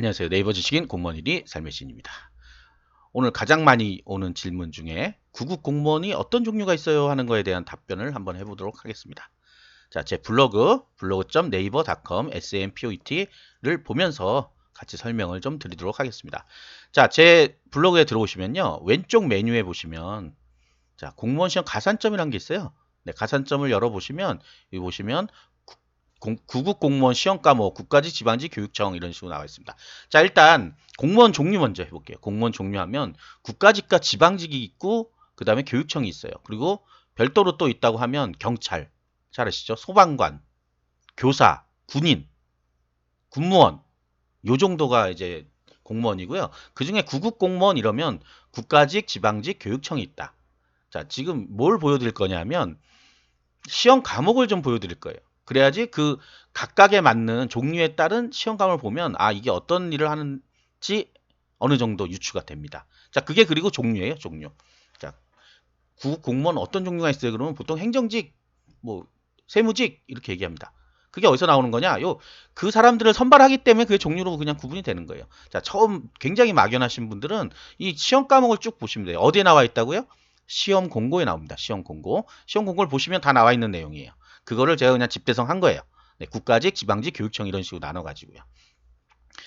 안녕하세요. 네이버 지식인 공무원 1위 삶의 신입니다. 오늘 가장 많이 오는 질문 중에 구급 공무원이 어떤 종류가 있어요 하는 거에 대한 답변을 한번 해보도록 하겠습니다. 자, 제 블로그 블로그.naver.com sampoet를 보면서 같이 설명을 좀 드리도록 하겠습니다. 자, 제 블로그에 들어오시면요. 왼쪽 메뉴에 보시면 자, 공무원 시험 가산점이라는 게 있어요. 네, 가산점을 열어보시면 여기 보시면 공, 구급 공무원 시험 과목 국가지 지방지 교육청 이런 식으로 나와 있습니다. 자 일단 공무원 종류 먼저 해볼게요. 공무원 종류하면 국가직과 지방직이 있고 그 다음에 교육청이 있어요. 그리고 별도로 또 있다고 하면 경찰 잘 아시죠? 소방관, 교사, 군인, 군무원 요 정도가 이제 공무원이고요. 그 중에 구급 공무원 이러면 국가직, 지방직, 교육청이 있다. 자 지금 뭘 보여드릴 거냐면 시험 과목을 좀 보여드릴 거예요. 그래야지 그 각각에 맞는 종류에 따른 시험감을 보면 아 이게 어떤 일을 하는지 어느 정도 유추가 됩니다. 자 그게 그리고 종류예요 종류. 자 구급 공무원 어떤 종류가 있어요? 그러면 보통 행정직, 뭐 세무직 이렇게 얘기합니다. 그게 어디서 나오는 거냐? 요 그 사람들을 선발하기 때문에 그게 종류로 그냥 구분이 되는 거예요. 자 처음 굉장히 막연하신 분들은 이 시험 과목을 쭉 보시면 돼요. 어디에 나와 있다고요? 시험 공고에 나옵니다. 시험 공고. 시험 공고를 보시면 다 나와 있는 내용이에요. 그거를 제가 그냥 집대성한 거예요. 네, 국가직, 지방직, 교육청 이런 식으로 나눠가지고요.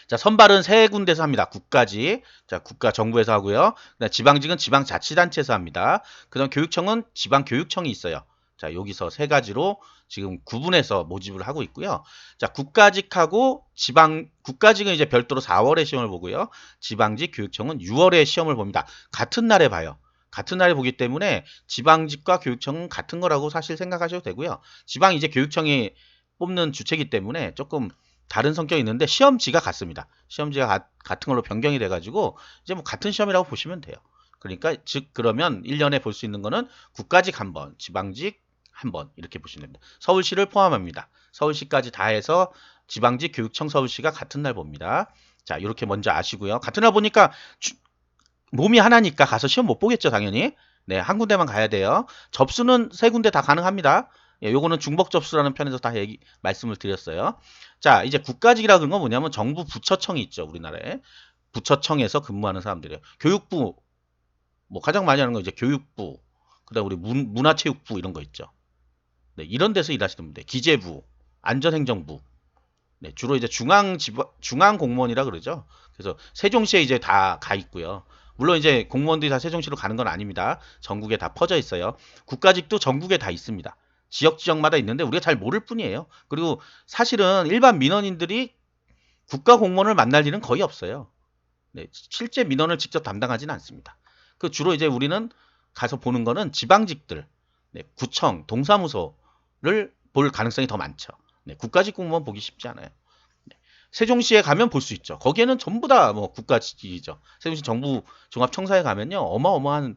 자, 선발은 세 군데서 합니다. 국가직, 자, 국가 정부에서 하고요. 그다음 지방직은 지방자치단체에서 합니다. 그다음 교육청은 지방교육청이 있어요. 자, 여기서 세 가지로 지금 구분해서 모집을 하고 있고요. 자, 국가직하고 지방 국가직은 이제 별도로 4월에 시험을 보고요. 지방직 교육청은 6월에 시험을 봅니다. 같은 날에 봐요. 같은 날에 보기 때문에 지방직과 교육청은 같은 거라고 사실 생각하셔도 되고요. 지방 이제 교육청이 뽑는 주체이기 때문에 조금 다른 성격이 있는데 시험지가 같습니다. 시험지가 가, 같은 걸로 변경이 돼가지고 이제 뭐 같은 시험이라고 보시면 돼요. 그러니까 즉 그러면 1년에 볼 수 있는 거는 국가직 한 번, 지방직 한 번 이렇게 보시면 됩니다. 서울시를 포함합니다. 서울시까지 다 해서 지방직 교육청 서울시가 같은 날 봅니다. 자 이렇게 먼저 아시고요. 같은 날 보니까 주, 몸이 하나니까 가서 시험 못 보겠죠, 당연히. 네, 한 군데만 가야 돼요. 접수는 세 군데 다 가능합니다. 예, 요거는 중복 접수라는 편에서 다 얘기, 말씀을 드렸어요. 자, 이제 국가직이라 그런 건 뭐냐면 정부 부처청이 있죠, 우리나라에. 부처청에서 근무하는 사람들이에요. 교육부, 뭐 가장 많이 하는 거 이제 교육부, 그 다음 우리 문, 문화체육부 이런 거 있죠. 네, 이런 데서 일하시는 분들, 기재부, 안전행정부, 네, 주로 이제 중앙 지방, 중앙 공무원이라 그러죠. 그래서 세종시에 이제 다 가 있고요. 물론 이제 공무원들이 다 세종시로 가는 건 아닙니다. 전국에 다 퍼져 있어요. 국가직도 전국에 다 있습니다. 지역 지역마다 있는데 우리가 잘 모를 뿐이에요. 그리고 사실은 일반 민원인들이 국가 공무원을 만날 일은 거의 없어요. 네, 실제 민원을 직접 담당하지는 않습니다. 그 주로 이제 우리는 가서 보는 거는 지방직들, 네, 구청, 동사무소를 볼 가능성이 더 많죠. 네, 국가직 공무원 보기 쉽지 않아요. 세종시에 가면 볼 수 있죠. 거기에는 전부 다 뭐 국가직이죠. 세종시 정부 종합청사에 가면요. 어마어마한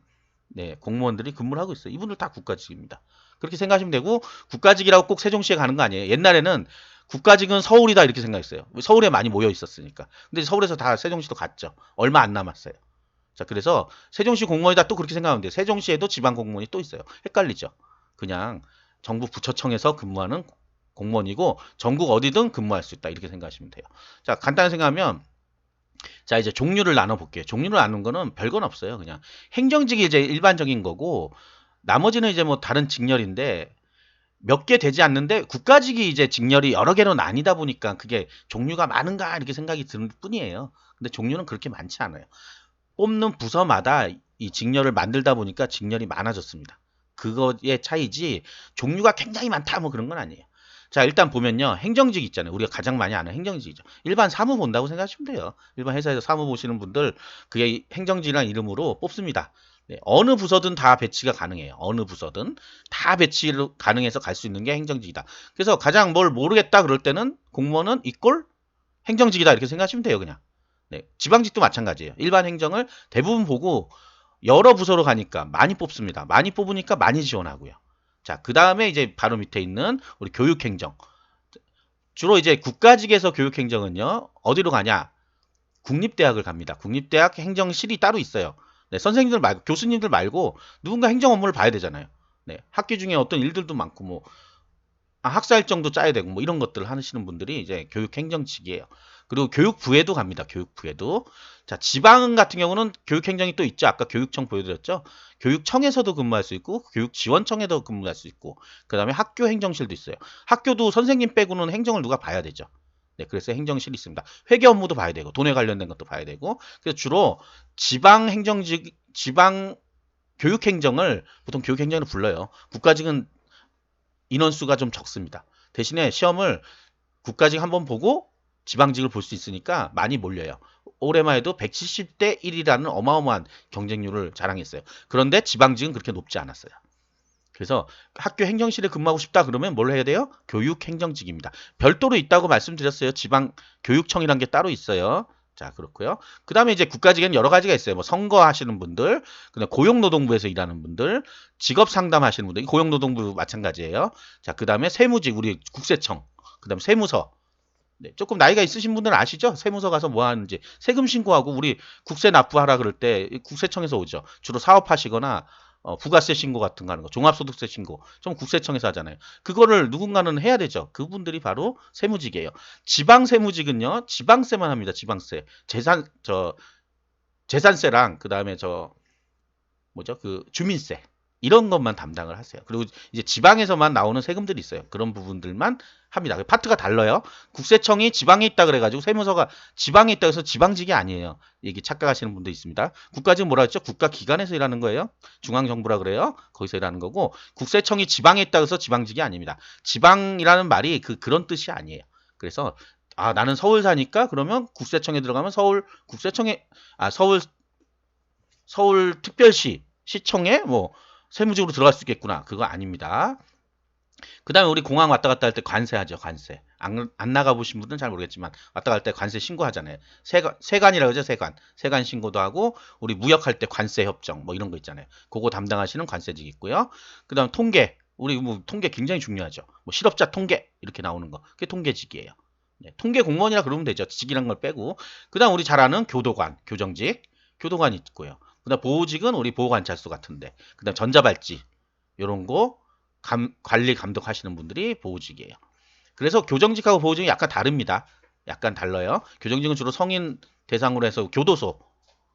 네, 공무원들이 근무를 하고 있어요. 이분들 다 국가직입니다. 그렇게 생각하시면 되고 국가직이라고 꼭 세종시에 가는 거 아니에요. 옛날에는 국가직은 서울이다 이렇게 생각했어요. 서울에 많이 모여 있었으니까. 근데 서울에서 다 세종시도 갔죠. 얼마 안 남았어요. 자, 그래서 세종시 공무원이다 또 그렇게 생각하면 돼요. 세종시에도 지방 공무원이 또 있어요. 헷갈리죠. 그냥 정부 부처청에서 근무하는 공무원이고 전국 어디든 근무할 수 있다 이렇게 생각하시면 돼요. 자 간단히 생각하면 자 이제 종류를 나눠 볼게요. 종류를 나눈 거는 별건 없어요. 그냥 행정직이 이제 일반적인 거고 나머지는 이제 뭐 다른 직렬인데 몇 개 되지 않는데 국가직이 이제 직렬이 여러 개로 나뉘다 보니까 그게 종류가 많은가 이렇게 생각이 드는 뿐이에요. 근데 종류는 그렇게 많지 않아요. 뽑는 부서마다 이 직렬을 만들다 보니까 직렬이 많아졌습니다. 그거의 차이지 종류가 굉장히 많다 뭐 그런 건 아니에요. 자, 일단 보면요. 행정직 있잖아요. 우리가 가장 많이 아는 행정직이죠. 일반 사무 본다고 생각하시면 돼요. 일반 회사에서 사무 보시는 분들 그게 행정직이라는 이름으로 뽑습니다. 네, 어느 부서든 다 배치가 가능해요. 어느 부서든 다 배치를 가능해서 갈 수 있는 게 행정직이다. 그래서 가장 뭘 모르겠다 그럴 때는 공무원은 이꼴 행정직이다 이렇게 생각하시면 돼요. 그냥. 네, 지방직도 마찬가지예요. 일반 행정을 대부분 보고 여러 부서로 가니까 많이 뽑습니다. 많이 뽑으니까 많이 지원하고요. 자, 그 다음에 이제 바로 밑에 있는 우리 교육행정. 주로 이제 국가직에서 교육행정은요, 어디로 가냐? 국립대학을 갑니다. 국립대학 행정실이 따로 있어요. 네, 선생님들 말고, 교수님들 말고, 누군가 행정 업무를 봐야 되잖아요. 네, 학교 중에 어떤 일들도 많고, 뭐, 아, 학사 일정도 짜야 되고, 뭐, 이런 것들을 하시는 분들이 이제 교육행정직이에요. 그리고 교육부에도 갑니다. 교육부에도. 자, 지방 같은 경우는 교육행정이 또 있죠. 아까 교육청 보여드렸죠. 교육청에서도 근무할 수 있고, 교육지원청에도 근무할 수 있고, 그 다음에 학교 행정실도 있어요. 학교도 선생님 빼고는 행정을 누가 봐야 되죠. 네, 그래서 행정실이 있습니다. 회계 업무도 봐야 되고, 돈에 관련된 것도 봐야 되고, 그래서 주로 지방 행정직, 지방 교육행정을 보통 교육행정을 불러요. 국가직은 인원수가 좀 적습니다. 대신에 시험을 국가직 한번 보고 지방직을 볼 수 있으니까 많이 몰려요. 올해만 해도 170대 1이라는 어마어마한 경쟁률을 자랑했어요. 그런데 지방직은 그렇게 높지 않았어요. 그래서 학교 행정실에 근무하고 싶다 그러면 뭘 해야 돼요? 교육행정직입니다. 별도로 있다고 말씀드렸어요. 지방 교육청이란 게 따로 있어요. 자, 그렇고요. 그 다음에 이제 국가직에는 여러 가지가 있어요. 뭐 선거 하시는 분들, 그다음 고용노동부에서 일하는 분들, 직업 상담 하시는 분들, 고용노동부 마찬가지예요. 자, 그 다음에 세무직, 우리 국세청, 그 다음에 세무서. 네, 조금 나이가 있으신 분들은 아시죠? 세무서 가서 뭐 하는지. 세금 신고하고 우리 국세 납부하라 그럴 때 국세청에서 오죠. 주로 사업하시거나 어, 부가세 신고 같은 거 하는 거, 종합소득세 신고, 좀 국세청에서 하잖아요. 그거를 누군가는 해야 되죠. 그분들이 바로 세무직이에요. 지방 세무직은요, 지방세만 합니다. 지방세, 재산 저 재산세랑 그 다음에 저 뭐죠, 그 주민세 이런 것만 담당을 하세요. 그리고 이제 지방에서만 나오는 세금들이 있어요. 그런 부분들만 합니다. 파트가 달라요. 국세청이 지방에 있다 그래가지고 세무서가 지방에 있다 해서 지방직이 아니에요. 얘기 착각하시는 분도 있습니다. 국가직 뭐라 했죠? 국가기관에서 일하는 거예요. 중앙정부라 그래요. 거기서 일하는 거고 국세청이 지방에 있다 해서 지방직이 아닙니다. 지방이라는 말이 그 그런 뜻이 아니에요. 그래서 아 나는 서울 사니까 그러면 국세청에 들어가면 서울 국세청에 아 서울 서울 특별시 시청에 뭐 세무직으로 들어갈 수 있겠구나. 그거 아닙니다. 그 다음에 우리 공항 왔다 갔다 할 때 관세하죠, 관세. 안, 안 나가보신 분들은 잘 모르겠지만, 왔다 갈 때 관세 신고하잖아요. 세관, 세관이라고 하죠, 세관. 세관 신고도 하고, 우리 무역할 때 관세 협정, 뭐 이런 거 있잖아요. 그거 담당하시는 관세직 있고요. 그 다음 통계. 우리 뭐 통계 굉장히 중요하죠. 뭐 실업자 통계, 이렇게 나오는 거. 그게 통계직이에요. 네, 통계 공무원이라 그러면 되죠. 직이란 걸 빼고. 그 다음 우리 잘 아는 교도관, 교정직. 교도관이 있고요. 그 다음 보호직은 우리 보호관찰소 같은데. 그 다음 전자발찌. 요런 거 감, 관리 감독하시는 분들이 보호직이에요. 그래서 교정직하고 보호직이 약간 다릅니다. 약간 달라요. 교정직은 주로 성인 대상으로 해서 교도소,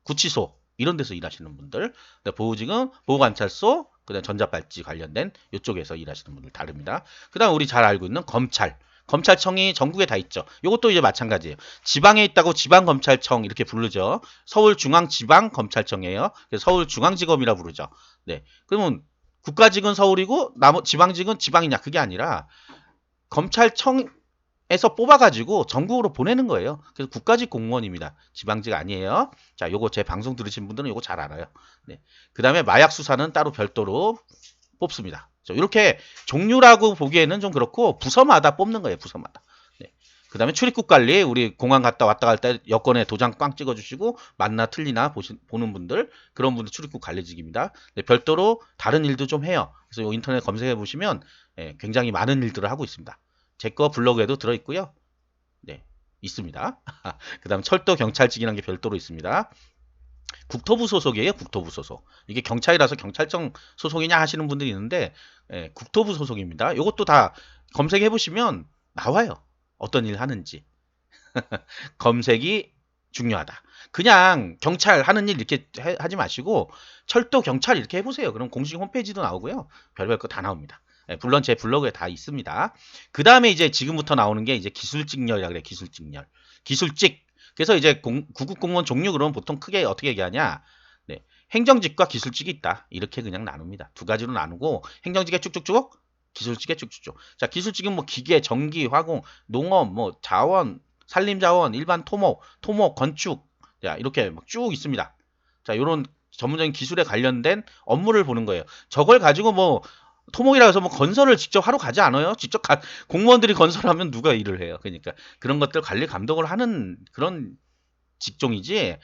구치소 이런 데서 일하시는 분들. 보호직은 보호관찰소, 그다음 전자발찌 관련된 이쪽에서 일하시는 분들 다릅니다. 그다음 우리 잘 알고 있는 검찰. 검찰청이 전국에 다 있죠. 이것도 이제 마찬가지예요. 지방에 있다고 지방검찰청 이렇게 부르죠. 서울중앙지방검찰청이에요. 서울중앙지검이라 부르죠. 네. 그러면 국가직은 서울이고 나머 지방직은 지방이냐 그게 아니라 검찰청 에서 뽑아가지고 전국으로 보내는 거예요. 그래서 국가직 공무원입니다. 지방직 아니에요. 자, 요거 제 방송 들으신 분들은 요거 잘 알아요. 네. 그 다음에 마약 수사는 따로 별도로 뽑습니다. 이렇게 종류라고 보기에는 좀 그렇고 부서마다 뽑는 거예요. 부서마다. 네. 그 다음에 출입국 관리 우리 공항 갔다 왔다 갈 때 여권에 도장 빵 찍어주시고 맞나 틀리나 보시, 보는 분들 그런 분들 출입국 관리직입니다. 네, 별도로 다른 일도 좀 해요. 그래서 요 인터넷 검색해 보시면 예, 굉장히 많은 일들을 하고 있습니다. 제 거 블로그에도 들어 있고요. 네, 있습니다. 그 다음 철도 경찰직이라는 게 별도로 있습니다. 국토부 소속이에요. 국토부 소속. 이게 경찰이라서 경찰청 소속이냐 하시는 분들이 있는데 예, 국토부 소속입니다. 이것도 다 검색해 보시면 나와요. 어떤 일 하는지. 검색이 중요하다. 그냥 경찰 하는 일 이렇게 해, 하지 마시고 철도 경찰 이렇게 해보세요. 그럼 공식 홈페이지도 나오고요. 별별 거 다 나옵니다. 예, 물론 제 블로그에 다 있습니다. 그 다음에 이제 지금부터 나오는 게 이제 기술직렬이라 그래. 기술직렬. 기술직. 그래서 이제 공, 구급 공무원 종류 그러면 보통 크게 어떻게 얘기하냐? 네, 행정직과 기술직이 있다. 이렇게 그냥 나눕니다. 두 가지로 나누고 행정직에 쭉쭉쭉, 기술직에 쭉쭉쭉. 자, 기술직은 뭐 기계, 전기, 화공, 농업, 뭐 자원, 산림자원, 일반 토목, 토목, 건축, 자 이렇게 막 쭉 있습니다. 자, 요런 전문적인 기술에 관련된 업무를 보는 거예요. 저걸 가지고 뭐 토목이라 해서 뭐 건설을 직접 하러 가지 않아요. 직접 가, 공무원들이 건설하면 누가 일을 해요. 그러니까 그런 것들 관리 감독을 하는 그런 직종이지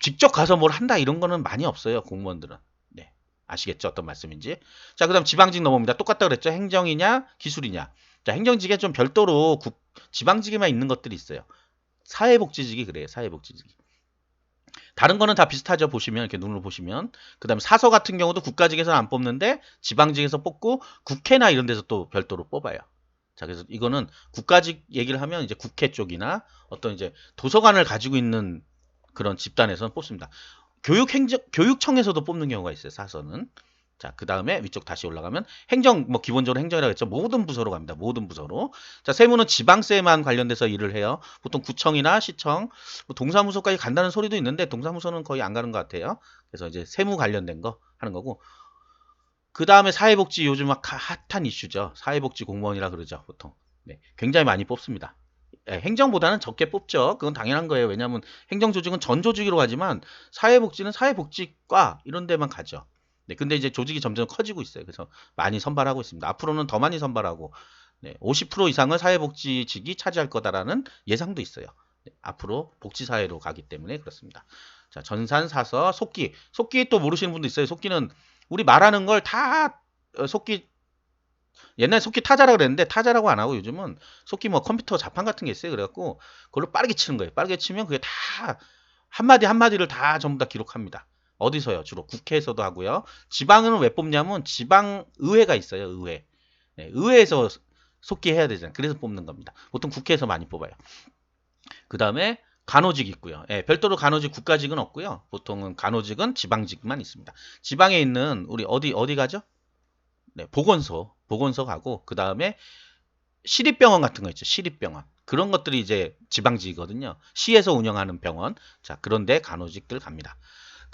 직접 가서 뭘 한다 이런 거는 많이 없어요. 공무원들은. 네. 아시겠죠? 어떤 말씀인지. 자, 그다음 지방직 넘어옵니다. 똑같다 그랬죠? 행정이냐, 기술이냐. 자, 행정직에 좀 별도로 국, 지방직에만 있는 것들이 있어요. 사회복지직이 그래요. 사회복지직이. 다른 거는 다 비슷하죠. 보시면 이렇게 눈으로 보시면 그다음에 사서 같은 경우도 국가직에서는 안 뽑는데 지방직에서 뽑고 국회나 이런 데서 또 별도로 뽑아요. 자, 그래서 이거는 국가직 얘기를 하면 이제 국회 쪽이나 어떤 이제 도서관을 가지고 있는 그런 집단에서는 뽑습니다. 교육행정, 교육청에서도 뽑는 경우가 있어요, 사서는. 자, 그 다음에 위쪽 다시 올라가면 행정, 뭐 기본적으로 행정이라고 했죠. 모든 부서로 갑니다. 모든 부서로. 자, 세무는 지방세만 관련돼서 일을 해요. 보통 구청이나 시청, 뭐 동사무소까지 간다는 소리도 있는데 동사무소는 거의 안 가는 것 같아요. 그래서 이제 세무 관련된 거 하는 거고. 그 다음에 사회복지 요즘 막 핫한 이슈죠. 사회복지 공무원이라 그러죠, 보통. 네, 굉장히 많이 뽑습니다. 예, 행정보다는 적게 뽑죠. 그건 당연한 거예요. 왜냐하면 행정조직은 전 조직으로 가지만 사회복지는 사회복지과 이런 데만 가죠. 네, 근데 이제 조직이 점점 커지고 있어요. 그래서 많이 선발하고 있습니다. 앞으로는 더 많이 선발하고 네, 50% 이상을 사회복지직이 차지할 거다라는 예상도 있어요. 네, 앞으로 복지사회로 가기 때문에 그렇습니다. 자, 전산, 사서, 속기. 속기 또 모르시는 분도 있어요. 속기는 우리 말하는 걸 다 속기 옛날 속기 타자라 그랬는데 타자라고 안 하고 요즘은 속기 뭐 컴퓨터 자판 같은 게 있어요. 그래갖고 그걸로 빠르게 치는 거예요. 빠르게 치면 그게 다 한마디 한마디를 다 전부 다 기록합니다. 어디서요? 주로 국회에서도 하고요. 지방은 왜 뽑냐면 지방 의회가 있어요. 의회. 네, 의회에서 속기 해야 되잖아요. 그래서 뽑는 겁니다. 보통 국회에서 많이 뽑아요. 그 다음에 간호직 있고요. 예, 별도로 간호직 국가직은 없고요. 보통은 간호직은 지방직만 있습니다. 지방에 있는 우리 어디 어디 가죠? 네, 보건소, 보건소 가고 그 다음에 시립병원 같은 거 있죠. 시립병원. 그런 것들이 이제 지방직이거든요. 시에서 운영하는 병원. 자, 그런데 간호직들 갑니다.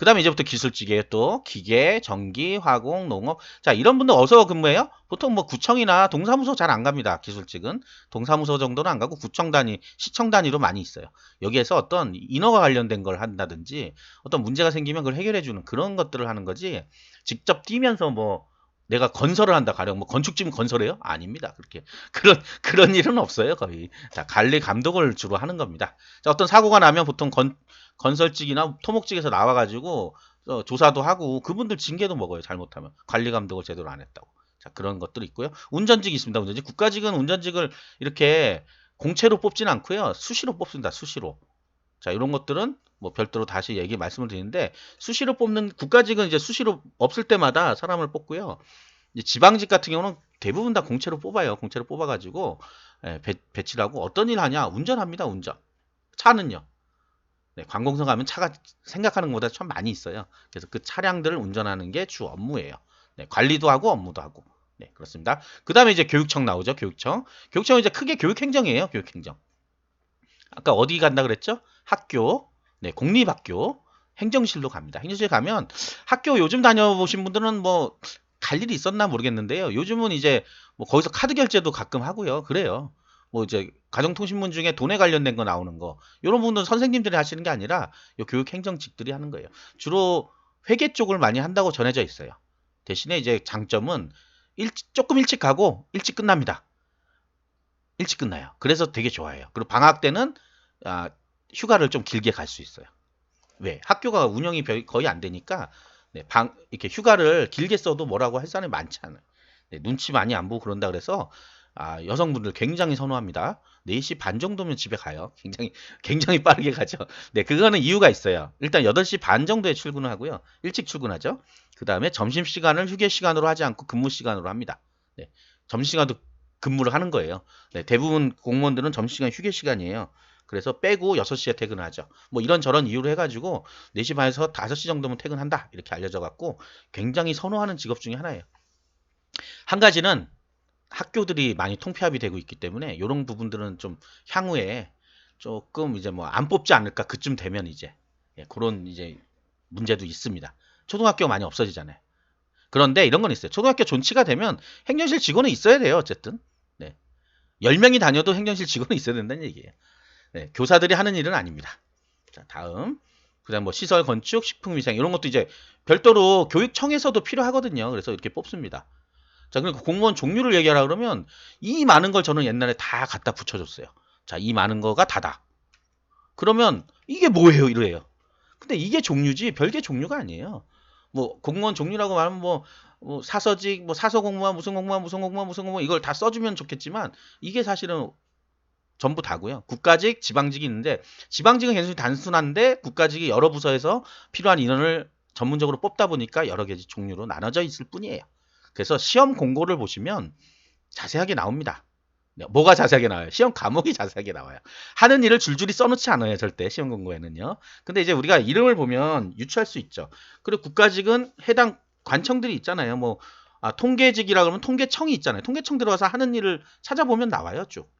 그 다음에 이제부터 기술직이에요. 또 기계, 전기, 화공, 농업. 자, 이런 분들 어디서 근무해요? 보통 뭐 구청이나 동사무소 잘 안 갑니다. 기술직은 동사무소 정도는 안 가고 구청 단위, 시청 단위로 많이 있어요. 여기에서 어떤 인허가 관련된 걸 한다든지 어떤 문제가 생기면 그걸 해결해 주는 그런 것들을 하는 거지. 직접 뛰면서 뭐 내가 건설을 한다 가령 뭐 건축지면 건설해요? 아닙니다. 그렇게 그런 그런 일은 없어요 거의. 자 관리 감독을 주로 하는 겁니다. 자 어떤 사고가 나면 보통 건 건설직이나 토목직에서 나와가지고 어, 조사도 하고 그분들 징계도 먹어요 잘못하면 관리 감독을 제대로 안 했다고. 자 그런 것들이 있고요. 운전직이 있습니다. 운전직 국가직은 운전직을 이렇게 공채로 뽑진 않고요. 수시로 뽑습니다. 수시로. 자 이런 것들은 뭐 별도로 다시 얘기 말씀을 드리는데 수시로 뽑는 국가직은 이제 수시로 없을 때마다 사람을 뽑고요. 지방직 같은 경우는 대부분 다 공채로 뽑아요. 공채로 뽑아가지고 예, 배, 배치를 하고 어떤 일 하냐? 운전합니다. 운전. 차는요. 네, 관공서 가면 차가 생각하는 것보다 참 많이 있어요. 그래서 그 차량들을 운전하는 게 주 업무예요. 네, 관리도 하고 업무도 하고. 네, 그렇습니다. 그 다음에 이제 교육청 나오죠. 교육청. 교육청은 이제 크게 교육행정이에요. 교육행정. 아까 어디 간다 그랬죠? 학교, 네, 공립학교, 행정실로 갑니다. 행정실 가면 학교 요즘 다녀보신 분들은 뭐 갈 일이 있었나 모르겠는데요. 요즘은 이제 뭐 거기서 카드 결제도 가끔 하고요. 그래요. 뭐 이제 가정통신문 중에 돈에 관련된 거 나오는 거 이런 부분은 선생님들이 하시는 게 아니라 요 교육 행정직들이 하는 거예요. 주로 회계 쪽을 많이 한다고 전해져 있어요. 대신에 이제 장점은 일, 조금 일찍 가고 일찍 끝납니다. 일찍 끝나요. 그래서 되게 좋아해요. 그리고 방학 때는 아, 휴가를 좀 길게 갈 수 있어요. 왜? 학교가 운영이 별- 거의 안 되니까 네, 방 이렇게 휴가를 길게 써도 뭐라고 할 사람이 많지 않아요. 네, 눈치 많이 안 보고 그런다 그래서 아, 여성분들 굉장히 선호합니다. 4시 반 정도면 집에 가요. 굉장히 굉장히 빠르게 가죠. 네, 그거는 이유가 있어요. 일단 8시 반 정도에 출근을 하고요. 일찍 출근하죠. 그다음에 점심 시간을 휴게 시간으로 하지 않고 근무 시간으로 합니다. 네. 점심 시간도 근무를 하는 거예요. 네, 대부분 공무원들은 점심 시간 휴게 시간이에요. 그래서 빼고 6시에 퇴근을 하죠. 뭐 이런저런 이유로 해가지고 4시 반에서 5시 정도면 퇴근한다. 이렇게 알려져 갖고 굉장히 선호하는 직업 중에 하나예요. 한 가지는 학교들이 많이 통폐합이 되고 있기 때문에 이런 부분들은 좀 향후에 조금 이제 뭐 안 뽑지 않을까 그쯤 되면 이제 예, 그런 이제 문제도 있습니다. 초등학교 많이 없어지잖아요. 그런데 이런 건 있어요. 초등학교 존치가 되면 행정실 직원은 있어야 돼요. 어쨌든. 네. 10명이 다녀도 행정실 직원은 있어야 된다는 얘기예요. 네, 교사들이 하는 일은 아닙니다. 자, 다음. 그 다음 뭐 시설 건축, 식품 위생 이런 것도 이제 별도로 교육청에서도 필요하거든요. 그래서 이렇게 뽑습니다. 자, 그러니까 공무원 종류를 얘기하라 그러면 이 많은 걸 저는 옛날에 다 갖다 붙여줬어요. 자, 이 많은 거가 다다. 그러면 이게 뭐예요? 이래요. 근데 이게 종류지 별개 종류가 아니에요. 뭐 공무원 종류라고 말하면 뭐, 뭐 사서직, 뭐 사서 공무원, 무슨 공무원, 무슨 공무원, 무슨 공무원 이걸 다 써주면 좋겠지만 이게 사실은 전부 다고요. 국가직, 지방직이 있는데 지방직은 굉장히 단순한데 국가직이 여러 부서에서 필요한 인원을 전문적으로 뽑다 보니까 여러 가지 종류로 나눠져 있을 뿐이에요. 그래서 시험 공고를 보시면 자세하게 나옵니다. 네, 뭐가 자세하게 나와요? 시험 과목이 자세하게 나와요. 하는 일을 줄줄이 써놓지 않아요, 절대 시험 공부에는요. 근데 이제 우리가 이름을 보면 유추할 수 있죠. 그리고 국가직은 해당 관청들이 있잖아요. 뭐 아, 통계직이라 그러면 통계청이 있잖아요. 통계청 들어가서 하는 일을 찾아보면 나와요, 쭉.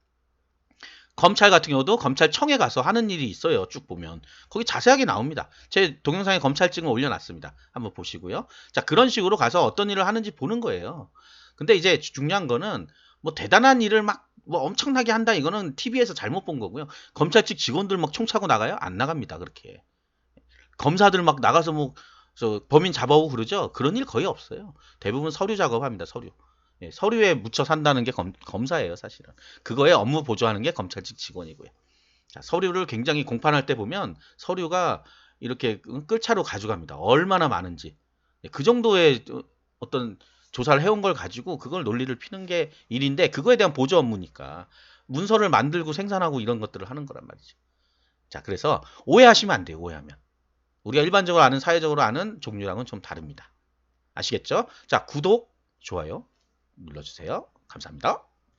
검찰 같은 경우도 검찰청에 가서 하는 일이 있어요. 쭉 보면 거기 자세하게 나옵니다. 제 동영상에 검찰증을 올려놨습니다. 한번 보시고요. 자 그런 식으로 가서 어떤 일을 하는지 보는 거예요. 근데 이제 중요한 거는 뭐 대단한 일을 막 뭐 엄청나게 한다 이거는 TV에서 잘못 본 거고요. 검찰 측 직원들 막 총 차고 나가요? 안 나갑니다. 그렇게 검사들 막 나가서 뭐저 범인 잡아오고 그러죠? 그런 일 거의 없어요. 대부분 서류 작업합니다. 서류. 예, 서류에 묻혀 산다는 게 검, 검사예요, 사실은. 그거에 업무 보조하는 게 검찰 측 직원이고요. 자, 서류를 굉장히 공판할 때 보면 서류가 이렇게 끌차로 가져갑니다. 얼마나 많은지. 예, 그 정도의 어, 어떤 조사를 해온 걸 가지고 그걸 논리를 피는 게 일인데 그거에 대한 보조 업무니까 문서를 만들고 생산하고 이런 것들을 하는 거란 말이죠. 자, 그래서 오해하시면 안 돼요. 오해하면. 우리가 일반적으로 아는 사회적으로 아는 종류랑은 좀 다릅니다. 아시겠죠? 자, 구독, 좋아요 눌러주세요. 감사합니다.